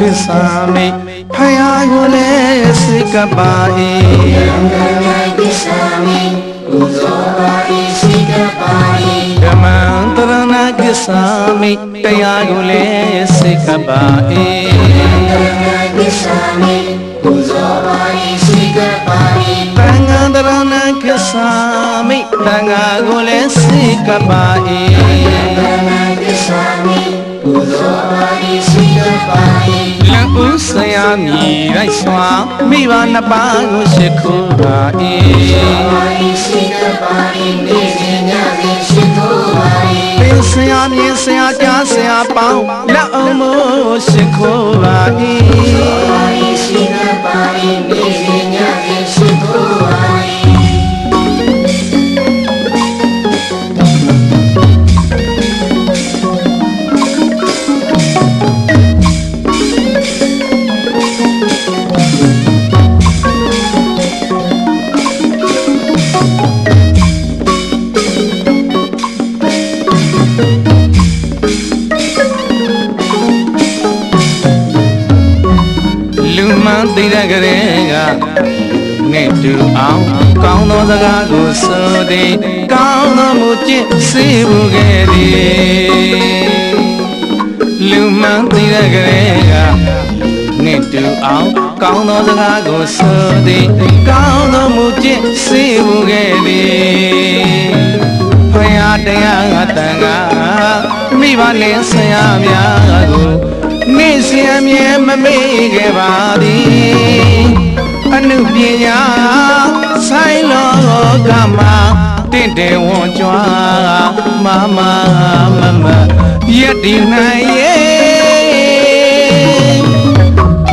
ကိစ္စမိဖယားကိုလည်းစိတ်ကပ်ပါ၏ဓမ္မံတရဏကိစ္စမိတရားကိုလည်းစိတ်ကပ်ပါ၏တန်ဃာတရဏကိစ္စမိတန်ဃာကိုလည်းစိတ်ကပ်ပါ၏လက် ဦးဆရာမြည်လိုက်စွာမိဘနှစ်ပါးကိုရှိခိုးပါ၏ပင်ဆရာမြည်ဆရာကြားဆရာပေါင်းလက်အောင်မို့ရှိခိုးပါ၏ မှန်သိတဲ့ကလေးကနဲ့တူအောင်ကောင်းသောစကားကိုဆိုသည်ကောင်းသောမူကျင့်စေဘူးခဲ့သည်လူမှန်သိတဲ့ကလေးကနဲ့တူအောင်ကောင်းသောစကားကိုဆိုသည်ကောင်းသောမူကျင့်စေဘူးခဲ့သည်ဖယားတရားငါတန်ကမိဘနဲ့ဆရာများ ကိုနေ့စဉ်အမြဲမမေ့ခဲ့ပါသည်အနုပညာဆိုင်လောကမှာတင့်တယ်ဝန်ကြွားမမမမယက်ဒီနိုင်ရဲ့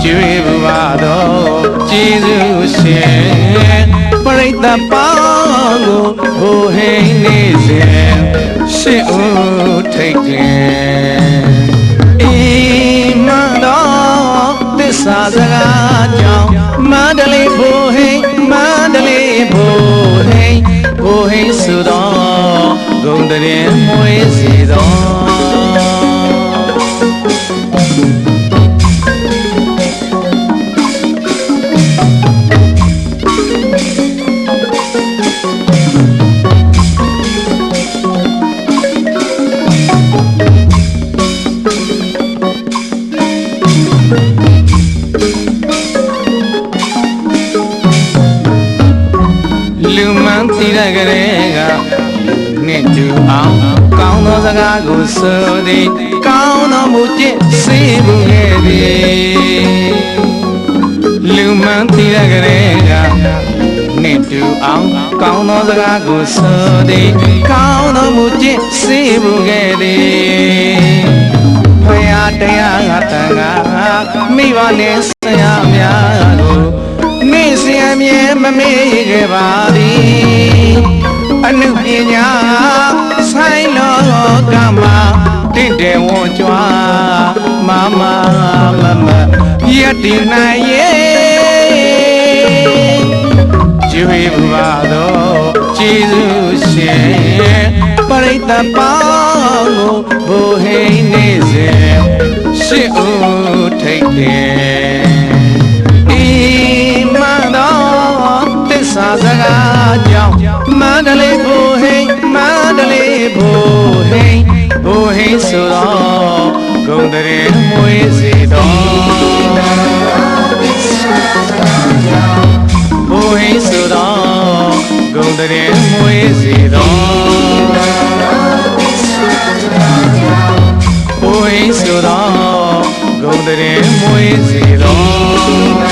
ကျွေးပါတော့ကျေးဇူးရှင်ပရိသတ်ပေါင်းကိုဟိုဟိန်နေစဉ်ရှစ်ဦးထိတ်တယ် စ္စာစကားကြောင့်မန္တလေးဘိုဟိန်မန္တလေးဘိုဟိန်ဘိုဟိန်ဆိုတော့ဂုံတရင်မွေးစီ လူမှန်သိတဲ့ကလေးကနဲ့တူအောင်ကောင်းသောစကားကိုဆိုသည်ကောင်းသောမူကျင့်စေဘူးခဲ့သည်လူမှန်သိတဲ့ကလေးကနဲ့တူအောင်ကောင်းသောစကားကိုဆိုသည်ကောင်းသောမူကျင့်စေဘူးခဲ့သည်ဖယားတရားငါတန်ကမိဘနဲ့ဆရာများကိုနေ့ စဉ်အမြဲမမေ့ခဲ့ပါသည်အနုပညာဆိုင်လောကမှာတင့်တယ်ဝန်ကြွားမမမမယက်ဒီနိုင်ရဲ့ကျွေးပါတော့ကျေးဇူးရှင်ပရိသတ်ပေါင်းကိုဘိုဟိန်နေစဉ်ရှစ်ဦးထိတ်တယ် ဆိုတော့ဂုံတရင်မွေးစီတော်ဘိုဟိန်ဆိုတော့ဂုံတရင်မွေးစီတော်ဘိုဟိန်ဆိုတော့ဂုံတရင်မွေးစီတော်